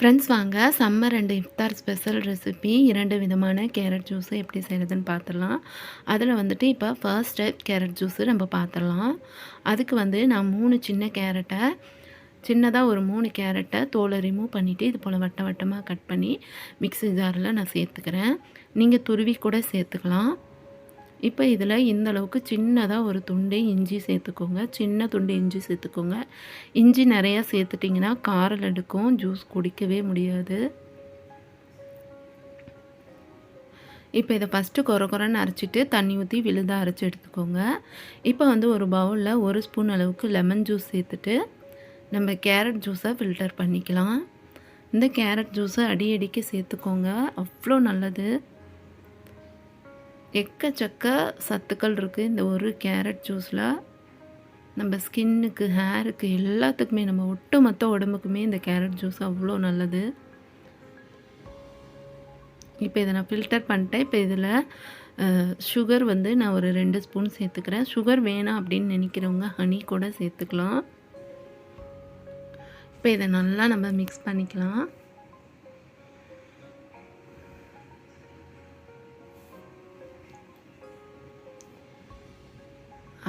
Friends வாங்க summer and iftar special recipe இரண்டு விதமான கேரட் ஜூஸு எப்படி செய்கிறதுன்னு பார்த்துடலாம் அதில் வந்துட்டு இப்போ ஃபர்ஸ்ட் டைப் கேரட் ஜூஸு நம்ம பார்த்துடலாம் அதுக்கு வந்து நான் மூணு சின்ன கேரட்டை சின்னதாக ஒரு மூணு கேரட்டை தோலை ரிமூவ் பண்ணிவிட்டு இது போல் வட்ட வட்டமாக கட் பண்ணி மிக்ஸி ஜாரில் நான் சேர்த்துக்கிறேன். நீங்கள் துருவி கூட சேர்த்துக்கலாம். இப்போ இதில் இந்த அளவுக்கு சின்னதாக ஒரு துண்டு இஞ்சி சேர்த்துக்கோங்க. சின்ன துண்டு இஞ்சி சேர்த்துக்கோங்க. இஞ்சி நிறையா சேர்த்துட்டிங்கன்னா காரில் எடுக்கும் ஜூஸ் குடிக்கவே முடியாது. இப்போ இதை ஃபஸ்ட்டு குறை குறைன்னு அரைச்சிட்டு தண்ணி ஊற்றி விழுதாக அரைச்சி எடுத்துக்கோங்க. இப்போ வந்து ஒரு பவுலில் ஒரு ஸ்பூன் அளவுக்கு லெமன் ஜூஸ் சேர்த்துட்டு நம்ம கேரட் ஜூஸை ஃபில்டர் பண்ணிக்கலாம். இந்த கேரட் ஜூஸை அடி அடிக்க சேர்த்துக்கோங்க. அவ்வளோ நல்லது. எக்கச்சக்க சத்துக்கள் இருக்குது இந்த ஒரு கேரட் ஜூஸில் நம்ம ஸ்கின்னுக்கு ஹேருக்கு எல்லாத்துக்குமே நம்ம ஒட்டுமொத்த உடம்புக்குமே இந்த கேரட் ஜூஸ் அவ்வளோ நல்லது. இப்போ இதை நான் ஃபில்டர் பண்ணிட்டேன். இப்போ இதில் சுகர் வந்து நான் ஒரு ரெண்டு ஸ்பூன் சேர்த்துக்கிறேன். சுகர் வேணாம் அப்படின்னு நினைக்கிறவங்க ஹனி கூட சேர்த்துக்கலாம். இப்போ இதை நல்லா நம்ம மிக்ஸ் பண்ணிக்கலாம்.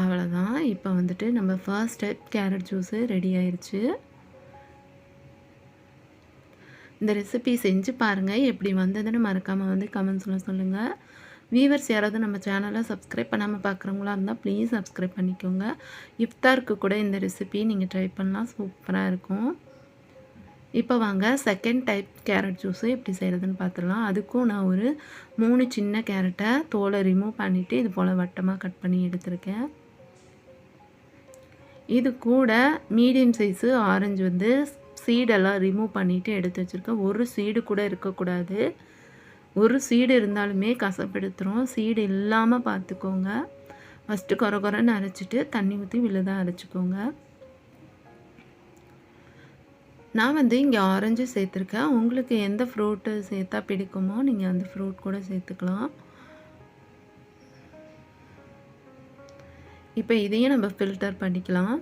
அவ்வளோதான் இப்போ வந்துட்டு நம்ம first step carrot juice ready ஆயிடுச்சு இந்த ரெசிபி செஞ்சு பாருங்கள் எப்படி வந்ததுன்னு மறக்காமல் வந்து கமெண்ட்ஸில் சொல்லுங்கள் வியூவர்ஸ் யாராவது நம்ம சேனலை சப்ஸ்கிரைப் பண்ணாமல் பார்க்குறவங்களா இருந்தால் ப்ளீஸ் சப்ஸ்கிரைப் பண்ணிக்கோங்க. இஃப்தாருக்கு கூட இந்த ரெசிபி நீங்கள் ட்ரை பண்ணலாம். சூப்பராக இருக்கும். இப்போ வாங்க. செகண்ட் டைப் கேரட் ஜூஸு எப்படி செய்கிறதுன்னு பார்த்துடலாம் அதுக்கும் நான் ஒரு மூணு சின்ன கேரட்டை தோலை ரிமூவ் பண்ணிவிட்டு இது போல் வட்டமாக கட் பண்ணி எடுத்திருக்கேன். இது கூட மீடியம் சைஸு ஆரஞ்சு வந்து சீடெல்லாம் ரிமூவ் பண்ணிவிட்டு எடுத்து வச்சுருக்கேன். ஒரு சீடு கூட இருக்கக்கூடாது. ஒரு சீடு இருந்தாலுமே கசப்பெடுத்துரும். சீடு இல்லாமல் பார்த்துக்கோங்க. ஃபஸ்ட்டு குறை குறைன்னு அரைச்சிட்டு தண்ணி ஊற்றி விழுதாக அரைச்சிக்கோங்க. நான் வந்து இங்கே ஆரஞ்சு சேர்த்துருக்கேன். உங்களுக்கு எந்த ஃப்ரூட்டு சேர்த்தா பிடிக்குமோ நீங்கள் அந்த ஃப்ரூட் கூட சேர்த்துக்கலாம். இப்போ இதையும் நம்ம ஃபில்டர் பண்ணிக்கலாம்.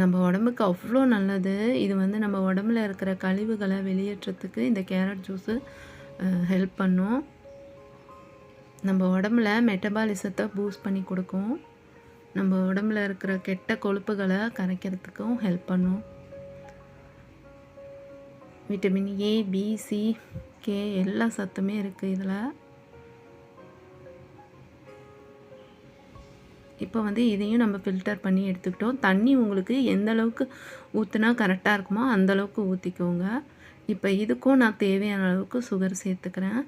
நம்ம உடம்புக்கு அவ்வளோ நல்லது. இது வந்து நம்ம உடம்புல இருக்கிற கழிவுகளை வெளியேற்றத்துக்கு இந்த கேரட் ஜூஸு ஹெல்ப் பண்ணும். நம்ம உடம்புல மெட்டபாலிசத்தை பூஸ்ட் பண்ணி கொடுக்கும். நம்ம உடம்புல இருக்கிற கெட்ட கொழுப்புகளை கரைக்கிறதுக்கும் ஹெல்ப் பண்ணும். விட்டமின் ஏ பி கே எல்லா சத்துமே இருக்குது இதில். இப்போ வந்து இதையும் நம்ம ஃபில்டர் பண்ணி எடுத்துக்கிட்டோம். தண்ணி உங்களுக்கு எந்த அளவுக்கு ஊற்றுனா கரெக்டாக இருக்குமோ அந்தளவுக்கு ஊற்றிக்கோங்க இப்போ இதுக்கும் நான் தேவையான அளவுக்கு சுகர் சேர்த்துக்கிறேன்.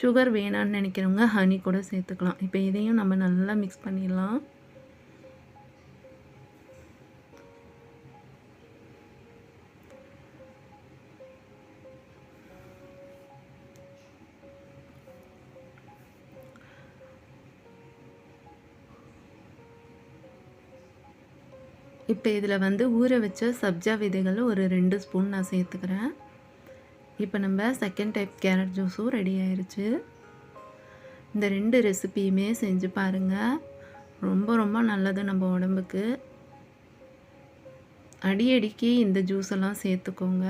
சுகர் வேணான்னு நினைக்கிறவங்க ஹனி கூட சேர்த்துக்கலாம். இப்போ இதையும் நம்ம நல்லா மிக்ஸ் பண்ணிடலாம். இப்போ இதில் வந்து ஊற வச்ச சப்ஜா விதைகள் ஒரு ரெண்டு ஸ்பூன் நான் சேர்த்துக்கிறேன். இப்போ நம்ம செகண்ட் டைப் கேரட் ஜூஸும் ரெடி ஆயிடுச்சு இந்த ரெண்டு ரெசிபியுமே செஞ்சு பாருங்கள் ரொம்ப ரொம்ப நல்லது நம்ம உடம்புக்கு. அடி அடிக்கி இந்த ஜூஸ் எல்லாம் சேர்த்துக்கோங்க.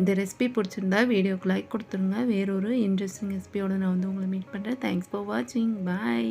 இந்த ரெசிபி பிடிச்சிருந்தா வீடியோக்கு லைக் கொடுத்துருங்க. வேறொரு இன்ட்ரெஸ்டிங் ரெசிபியோடு நான் வந்து உங்களை மீட் பண்ணுறேன் தேங்க்ஸ் ஃபார் வாட்சிங் பாய்